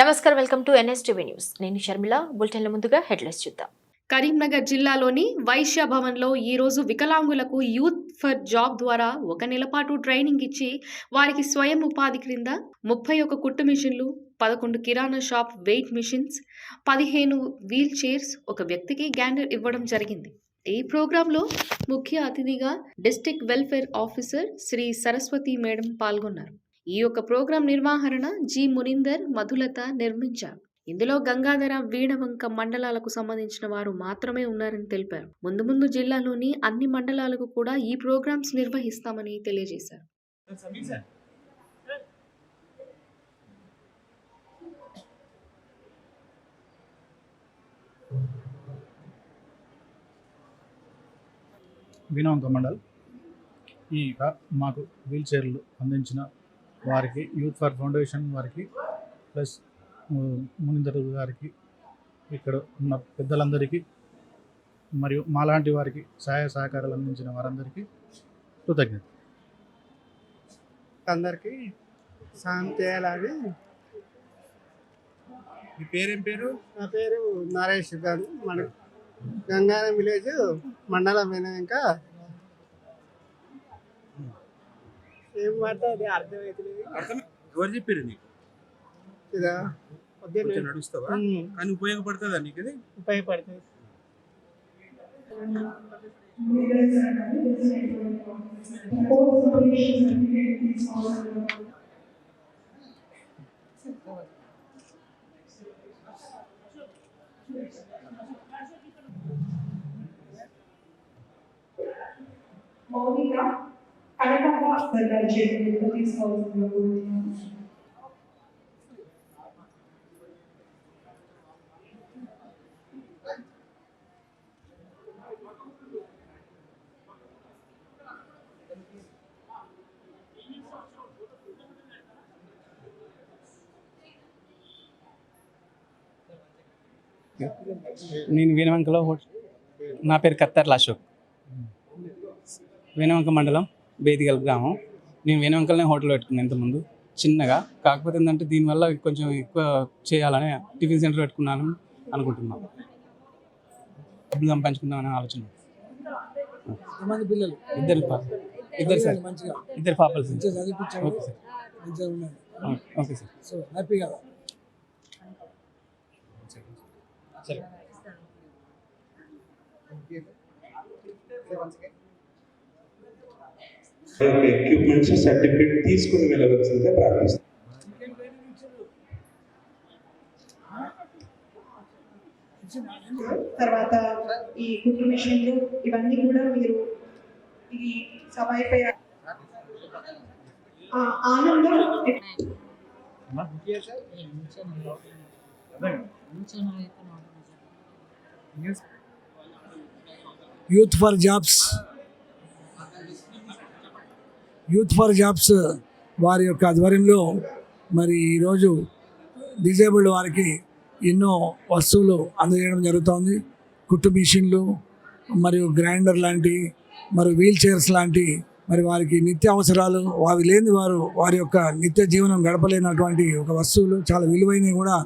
నమస్కారం welcome to NSTV news. నేను షర్మిల. బులెటిన్ల ముందుగా హెడ్లైన్స్ చూద్దాం. కరీంనగర్ జిల్లాలోని వైశ్య భవన్లో ఈరోజు వికలాంగులకు యూత్ ఫర్ జాబ్ ద్వారా ఒక నెల పాటు ట్రైనింగ్ ఇచ్చి వారికి స్వయం ఉపాధి క్రింద ముప్పై ఒక కుట్టు మిషన్లు పదకొండు కిరాణా షాప్ వెయిట్ మిషన్స్ పదిహేను వీల్ చైర్స్ ఒక వ్యక్తికి గ్యాండర్ ఇవ్వడం జరిగింది. ఈ ప్రోగ్రాంలో ముఖ్య అతిథిగా district welfare officer Shri Saraswathi madam పాల్గొన్నారు. ఈ యొక్క ప్రోగ్రాం నిర్వహణ జి. మునిందర్ మధులత నిర్మించారు. ఇందులో గంగాధర వీణవంక మండలాలకు సంబంధించిన వారు మాత్రమే ఉన్నారని తెలిపారు. ముందు ముందు జిల్లాలోని అన్ని మండలాలకు కూడా ఈ ప్రోగ్రామ్స్ నిర్వహిస్తామని తెలియజేశారు. వీణవంక మండల్. ఈ మాకు వీల్ చైర్లు అందించిన వారికి యూత్ ఫర్ ఫౌండేషన్ వారికి ప్లస్ మునిందర్ గారికి ఇక్కడ ఉన్న పెద్దలందరికీ మరియు మాలాంటి వారికి సహాయ సహకారాలు అందించిన వారందరికీ కృతజ్ఞత అందరికీ సాయం చేయాలని. మీ పేరేం పేరు? నా పేరు నరేష్ గారు మన గంగారం విలేజ్ మండలం వినాక ఏం మాట అది అర్థమవుతుంది అర్థం ఎవరు చెప్పారు నీకు ఇదా కొంచెం పొద్దున్న నడుస్తావా ఉమ్, కానీ ఉపయోగపడుతుందా నీకు ఇది ఉపయోగపడుతుంది మౌలిక కనకమ్మ గారి తీసుకోవాల్సిందిగా కోరుతున్నాను. నేను వీణవంకలో నా పేరు కత్తర్ల అశోక్ వీణవంక మండలం బేదిగల్ గ్రామం. నేను వీణవంకలనే హోటల్ పెట్టుకున్నాను ఇంతకుముందు. చిన్నగా. కాకపోతే ఏంటంటే దీనివల్ల కొంచెం ఎక్కువ చేయాలని టిఫిన్ సెంటర్ పెట్టుకున్నాను అనుకుంటున్నాను డబ్బులు సంపాదించుకుందామనే ఆలోచన. పిల్లలు. ఇద్దరు పా- ఇద్దరు సార్. మంచిగా. ఇద్దరు పాపలు sir. Okay sir. Okay- okay sir. So happy equipments certificate తీసుకుని వెళ్ళవలసిందిగా ప్రార్థిస్తాను తర్వాత ఈ కుట్టు మిషన్లు ఇవన్నీ కూడా మీరు ఈ సభ ఆనందం youth for jobs youth for jobs వారి యొక్క ఆధ్వర్యంలో మరి ఈరోజు డిజేబుల్డ్ వారికి ఎన్నో వస్తువులు అందజేయడం జరుగుతోంది. కుట్టు మిషన్లు మరియు గ్రైండర్ లాంటి మరియు వీల్ చైర్స్ లాంటి మరి వారికి నిత్య అవసరాలు అవి లేని వారు వారి యొక్క నిత్య జీవనం గడపలేనటువంటి ఒక వస్తువులు చాలా విలువైనవి కూడా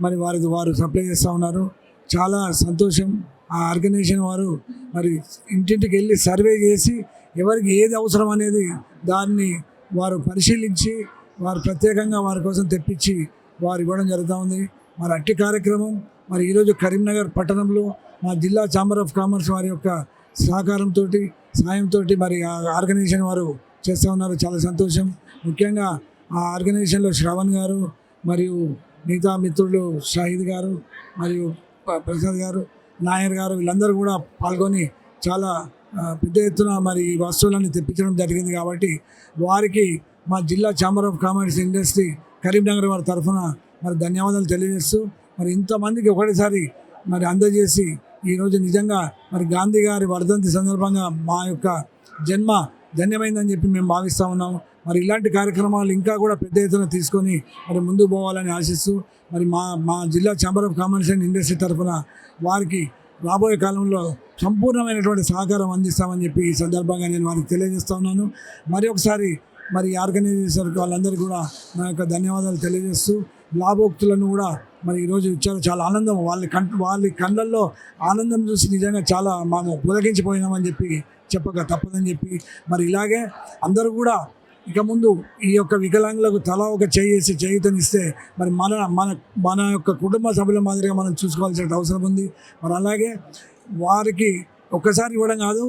మరి వారి వారు సప్లై చేస్తూ ఉన్నారు. చాలా సంతోషం. ఆ ఆర్గనైజేషన్ వారు మరి ఇంటింటికి వెళ్ళి సర్వే చేసి ఎవరికి ఏది అవసరం అనేది దాన్ని వారు పరిశీలించి వారు ప్రత్యేకంగా వారి కోసం తెప్పించి వారు ఇవ్వడం జరుగుతూ ఉంది. మరి అట్టి కార్యక్రమం మరి ఈరోజు కరీంనగర్ పట్టణంలో మా జిల్లా ఛాంబర్ ఆఫ్ కామర్స్ వారి యొక్క సహకారంతో సాయంతో మరి ఆ ఆర్గనైజేషన్ వారు చేస్తూ ఉన్నారు. చాలా సంతోషం. ముఖ్యంగా ఆ ఆర్గనైజేషన్లో శ్రవణ్ గారు మరియు మిగతా మిత్రులు షాహిద్ గారు మరియు ప్రసాద్ గారు నాయర్ గారు వీళ్ళందరూ కూడా పాల్గొని చాలా పెద్ద ఎత్తున మరి ఈ వస్తువులను తెప్పించడం జరిగింది కాబట్టి వారికి మా జిల్లా chamber of commerce industry Karimnagar వారి తరఫున మరి ధన్యవాదాలు తెలియజేస్తూ మరి ఇంతమందికి ఒకటేసారి మరి అందజేసి ఈరోజు నిజంగా మరి గాంధీ గారి వర్ధంతి సందర్భంగా మా యొక్క జన్మ ధన్యమైందని చెప్పి మేము భావిస్తూ ఉన్నాము. మరి ఇలాంటి కార్యక్రమాలు ఇంకా కూడా పెద్ద ఎత్తున తీసుకొని మరి ముందుకు పోవాలని ఆశిస్తూ మరి మా మా జిల్లా chamber of commerce and industry తరఫున వారికి రాబోయే కాలంలో సంపూర్ణమైనటువంటి సహకారం అందిస్తామని చెప్పి ఈ సందర్భంగా నేను వారికి తెలియజేస్తా ఉన్నాను. మరి ఒకసారి మరి ఆర్గనైజేషన్ వాళ్ళందరికీ కూడా నా యొక్క ధన్యవాదాలు తెలియజేస్తూ లాభోక్తులను కూడా మరి ఈరోజు ఇచ్చారు చాలా ఆనందం. వాళ్ళ కం వాళ్ళ కళ్ళల్లో ఆనందం చూసి నిజంగా చాలా మేము పులగించిపోయినామని చెప్పి చెప్పక తప్పదని చెప్పి మరి ఇలాగే అందరూ కూడా ఇక ముందు ఈ యొక్క వికలాంగులకు తలా ఒక చేసి చేయుతనిస్తే మరి మన మన మన యొక్క కుటుంబ సభ్యుల మాదిరిగా మనం చూసుకోవాల్సిన అవసరం ఉంది. మరి అలాగే వారికి ఒక్కసారి ఇవ్వడం కాదు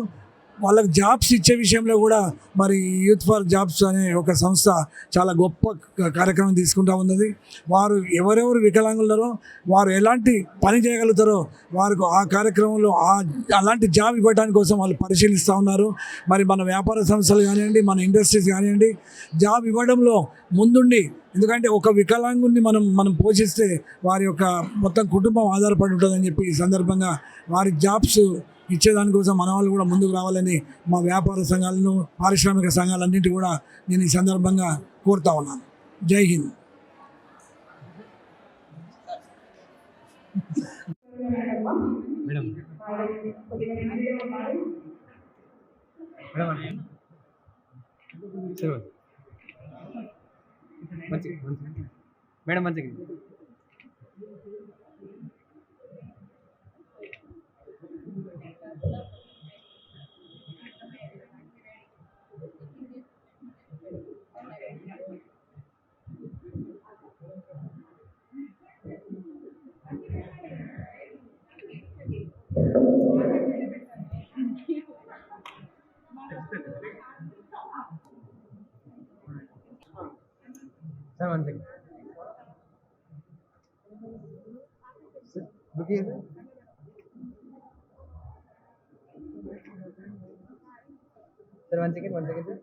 వాళ్ళకి జాబ్స్ ఇచ్చే విషయంలో కూడా మరి యూత్ ఫర్ జాబ్స్ అనే ఒక సంస్థ చాలా గొప్ప కార్యక్రమం తీసుకుంటా ఉన్నది. వారు ఎవరెవరు వికలాంగులరో వారు ఎలాంటి పని చేయగలుగుతారో వారికి ఆ కార్యక్రమంలో ఆ అలాంటి జాబ్ ఇవ్వడానికి కోసం వాళ్ళు పరిశీలిస్తూ ఉన్నారు. మరి మన వ్యాపార సంస్థలు కానివ్వండి మన ఇండస్ట్రీస్ కానివ్వండి జాబ్ ఇవ్వడంలో ముందుండి ఎందుకంటే ఒక వికలాంగుని మనం మనం పోషిస్తే వారి యొక్క మొత్తం కుటుంబం ఆధారపడి ఉంటుందని చెప్పి ఈ సందర్భంగా వారి జాబ్స్ ఇచ్చేదానికోసం మన వాళ్ళు కూడా ముందుకు రావాలని మా వ్యాపార సంఘాలను పారిశ్రామిక సంఘాలన్నింటి కూడా నేను ఈ సందర్భంగా కోరుతా ఉన్నాను. జై హింద్. మేడం మేడం మంచి మేడం మంచిగా. Sir one second book sir one second one second sir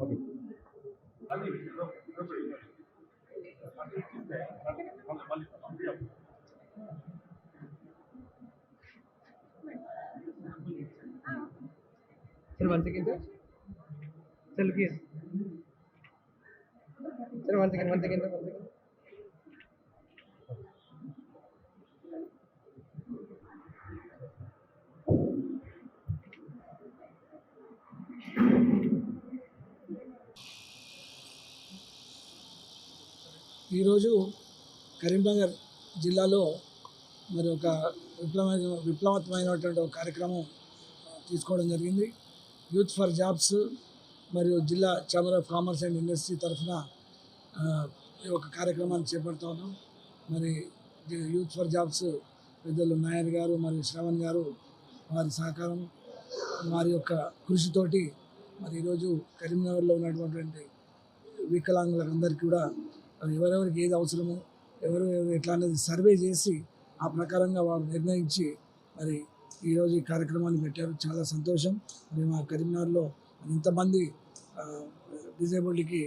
okay sir one second sir sir look sir one second one second one second ఈరోజు కరీంనగర్ జిల్లాలో మరి ఒక విప్లవ విప్లవాత్మకమైనటువంటి ఒక కార్యక్రమం తీసుకోవడం జరిగింది. యూత్ ఫర్ జాబ్స్ మరియు జిల్లా chamber of commerce and industry తరఫున ఈ యొక్క కార్యక్రమాన్ని చేపడతా ఉన్నాం. మరి యూత్ ఫర్ జాబ్స్ పెద్దలు నాయర్ గారు మరియు శ్రవణ్ గారు వారి సహకారం వారి యొక్క కృషితోటి మరి ఈరోజు కరీంనగర్లో ఉన్నటువంటి వికలాంగులందరికీ కూడా మరి ఎవరెవరికి ఏది అవసరమో ఎవరు ఎట్లా అనేది సర్వే చేసి ఆ ప్రకారంగా వారు నిర్ణయించి మరి ఈరోజు ఈ కార్యక్రమాన్ని పెట్టారు. చాలా సంతోషం. మరి మా కరీంనగర్లో ఇంతమంది డిజేబుల్డ్కి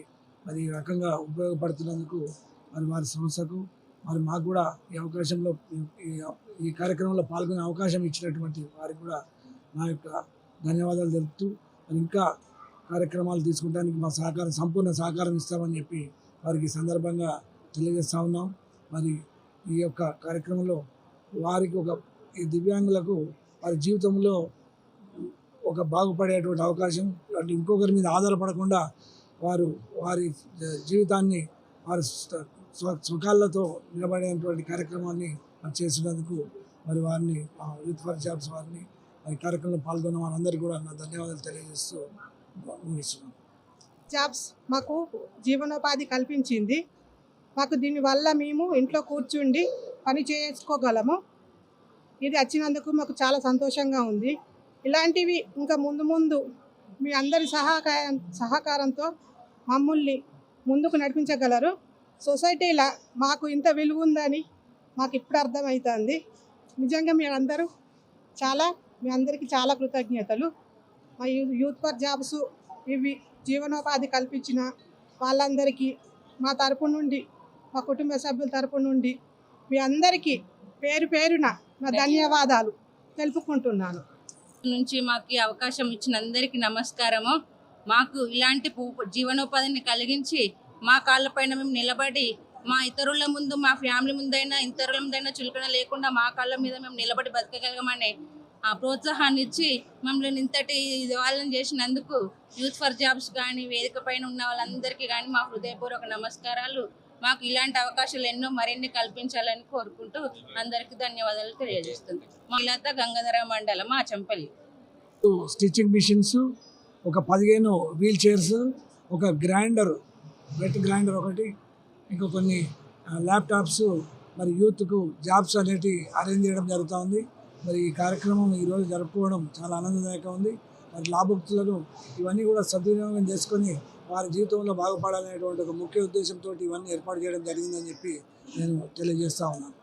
మరి ఈ రకంగా ఉపయోగపడుతున్నందుకు మరి వారి సంస్థకు మరి మాకు కూడా ఈ అవకాశంలో ఈ- ఈ- కార్యక్రమంలో పాల్గొనే అవకాశం ఇచ్చినటువంటి వారికి కూడా నా యొక్క ధన్యవాదాలు తెలుపుతూ మరి ఇంకా కార్యక్రమాలు తీసుకుంటానికి మా సహకారం సంపూర్ణ సహకారం ఇస్తామని చెప్పి వారికి సందర్భంగా తెలియజేస్తా ఉన్నాం. మరి ఈ యొక్క కార్యక్రమంలో వారికి ఒక ఈ దివ్యాంగులకు వారి జీవితంలో ఒక బాగుపడేటువంటి అవకాశం అంటే ఇంకొకరి మీద ఆధారపడకుండా వారు వారి జీవితాన్ని వారి సుఖాలతో నిలబడేటువంటి కార్యక్రమాన్ని చేసినందుకు మరి వారిని యూత్ ఫర్ జాబ్స్ వారిని మరి కార్యక్రమంలో పాల్గొన్న వారందరికీ కూడా నా ధన్యవాదాలు తెలియజేస్తూ ముగిస్తున్నాను. జాబ్స్ మాకు జీవనోపాధి కల్పించింది. మాకు దీనివల్ల మేము ఇంట్లో కూర్చుండి పని చేసుకోగలము. ఇది వచ్చినందుకు మాకు చాలా సంతోషంగా ఉంది. ఇలాంటివి ఇంకా ముందు ముందు మీ అందరి సహకారం సహకారంతో మమ్మల్ని ముందుకు నడిపించగలరు. సొసైటీలో మాకు ఇంత విలువ ఉందని మాకు ఇప్పుడు అర్థమవుతుంది నిజంగా మీరందరూ చాలా మీ అందరికీ చాలా కృతజ్ఞతలు. మా యూ- యూత్ ఫర్ జాబ్స్ ఇవి జీవనోపాధి కల్పించిన వాళ్ళందరికీ మా తరపు నుండి మా కుటుంబ సభ్యుల తరపు నుండి మీ అందరికీ పేరు పేరున నా ధన్యవాదాలు. తెలుపుకుంటున్నాను. నుంచి మాకు అవకాశం ఇచ్చిన అందరికీ నమస్కారము. మాకు ఇలాంటి జీవనోపాధిని కలిగించి మా కాళ్ళపైన మేము నిలబడి మా ఇతరుల ముందు మా ఫ్యామిలీ ముందైనా ఇతరుల ముందైనా చులకన లేకుండా మా కాళ్ళ మీద మేము నిలబడి బతకగలగమని ఆ ప్రోత్సాహాన్ని ఇచ్చి మమ్మల్ని ఇంతటి వాళ్ళని చేసినందుకు యూత్ ఫర్ జాబ్స్ కానీ వేదిక పైన ఉన్న వాళ్ళందరికీ కానీ మా హృదయపూర్వక నమస్కారాలు. మాకు ఇలాంటి అవకాశాలు ఎన్నో మరిన్ని కల్పించాలని కోరుకుంటూ అందరికీ ధన్యవాదాలు తెలియజేస్తుంది మహిళత గంగాధర మండలం ఆ చంపల్లి. స్టిచ్చింగ్ మిషన్స్ ఒక పదిహేను వీల్ చైర్స్ ఒక గ్రైండర్ వెట్ గ్రైండర్ ఒకటి ఇంకా కొన్ని ల్యాప్టాప్స్ మరి యూత్కు జాబ్స్ అనేటివి అరేంజ్ చేయడం జరుగుతూ మరి ఈ కార్యక్రమం ఈరోజు జరుపుకోవడం చాలా ఆనందదాయకంగా ఉంది. మరి లాభక్తులను ఇవన్నీ కూడా సద్వినియోగం చేసుకొని వారి జీవితంలో బాగుపడాలనేటువంటి ఒక ముఖ్య ఉద్దేశంతో ఇవన్నీ ఏర్పాటు చేయడం జరిగిందని చెప్పి నేను తెలియజేస్తా ఉన్నాను.